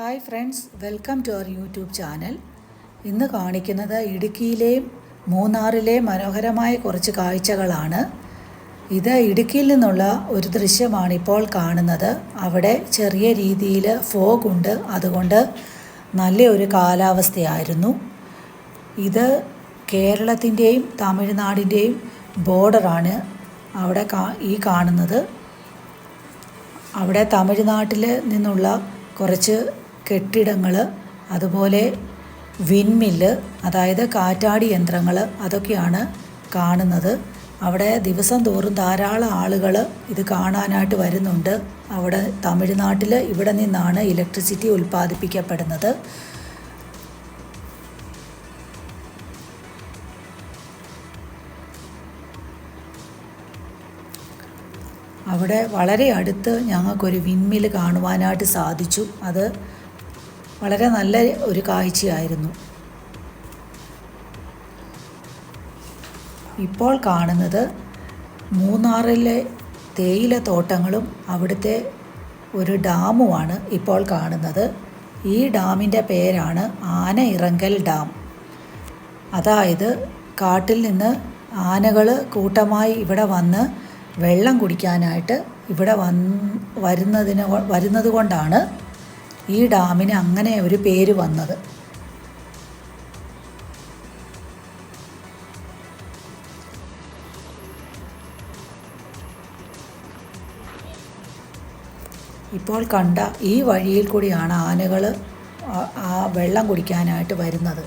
Hi friends welcome to our YouTube channel. ഇന്ന് കാണിക്കുന്നത് ഇടുക്കിയിലെയും മൂന്നാറിലെയും മനോഹരമായ കുറച്ച് കാഴ്ചകളാണ്. ഇത് ഇടുക്കിയിൽ നിന്നുള്ള ഒരു ദൃശ്യമാണ് ഇപ്പോൾ കാണുന്നത്. അവിടെ ചെറിയ രീതിയിൽ ഫോഗ് ഉണ്ട്. അതുകൊണ്ട് നല്ല ഒരു കാലാവസ്ഥയായിരുന്നു. ഇത് കേരളത്തിന്റെയും തമിഴ്നാടിന്റെയും ബോർഡറാണ് അവിടെ ഈ കാണുന്നത്. അവിടെ തമിഴ്നാട്ടിൽ നിന്നുള്ള കുറച്ച് കെട്ടിടങ്ങൾ അതുപോലെ വിൻമില്ല് അതായത് കാറ്റാടി യന്ത്രങ്ങൾ അതൊക്കെയാണ് കാണുന്നത്. അവിടെ ദിവസം തോറും ധാരാളം ആളുകൾ ഇത് കാണാനായിട്ട് വരുന്നുണ്ട്. അവിടെ തമിഴ്നാട്ടിൽ ഇവിടെ നിന്നാണ് ഇലക്ട്രിസിറ്റി ഉൽപ്പാദിപ്പിക്കപ്പെടുന്നത്. അവിടെ വളരെ അടുത്ത് ഞങ്ങൾക്കൊരു വിൻമിൽ കാണുവാനായിട്ട് സാധിച്ചു. അത് വളരെ നല്ല ഒരു കാഴ്ചയായിരുന്നു. ഇപ്പോൾ കാണുന്നത് മൂന്നാറിലെ തേയില തോട്ടങ്ങളും അവിടുത്തെ ഒരു ഡാമുമാണ് ഇപ്പോൾ കാണുന്നത്. ഈ ഡാമിന്റെ പേരാണ് ആന ഇറങ്കൽ ഡാം. അതായത് കാട്ടിൽ നിന്ന് ആനകൾ കൂട്ടമായി ഇവിടെ വന്ന് വെള്ളം കുടിക്കാനായിട്ട് ഇവിടെ വന്ന് വരുന്നതിന് വരുന്നത് കൊണ്ടാണ് ഈ ഡാമിന് അങ്ങനെ ഒരു പേര് വന്നത്. ഇപ്പോൾ കണ്ട ഈ വഴിയിൽ കൂടിയാണ് ആനകൾ ആ വെള്ളം കുടിക്കാനായിട്ട് വരുന്നത്.